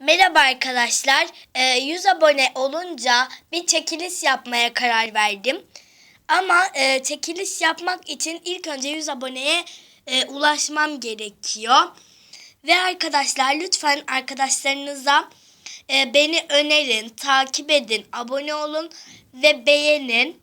Merhaba arkadaşlar. Ee, 100 abone olunca bir çekiliş yapmaya karar verdim. Ama e, çekiliş yapmak için ilk önce 100 aboneye e, ulaşmam gerekiyor. Ve arkadaşlar lütfen arkadaşlarınıza e, beni önerin, takip edin, abone olun ve beğenin.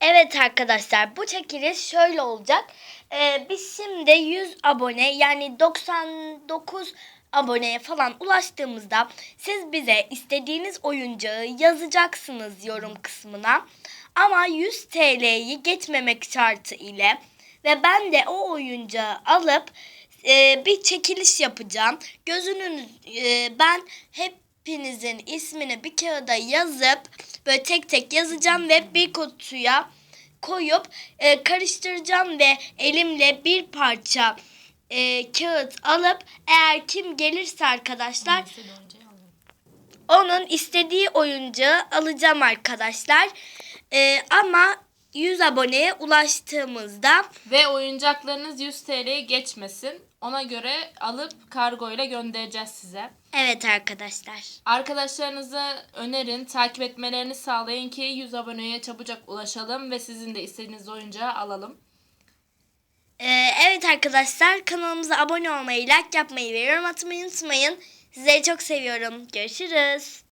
Evet arkadaşlar bu çekiliş şöyle olacak. Ee, biz şimdi 100 abone yani 99 aboneye falan ulaştığımızda siz bize istediğiniz oyuncağı yazacaksınız yorum kısmına. Ama 100 TL'yi geçmemek şartı ile ve ben de o oyuncağı alıp e, bir çekiliş yapacağım. Gözünün e, ben hepinizin ismini bir kağıda yazıp böyle tek tek yazacağım ve bir kutuya koyup e, karıştıracağım ve elimle bir parça e, kağıt alıp eğer kim gelirse arkadaşlar onun istediği oyuncağı alacağım arkadaşlar. E, ama 100 aboneye ulaştığımızda Ve oyuncaklarınız 100 TL'ye geçmesin. Ona göre alıp kargo ile göndereceğiz size. evet arkadaşlar. Arkadaşlarınıza önerin, takip etmelerini sağlayın ki 100 aboneye çabucak ulaşalım ve sizin de istediğiniz oyuncağı alalım. E, evet arkadaşlar kanalımıza abone olmayı, like yapmayı ve yorum atmayı unutmayın. Sizleri çok seviyorum. Görüşürüz.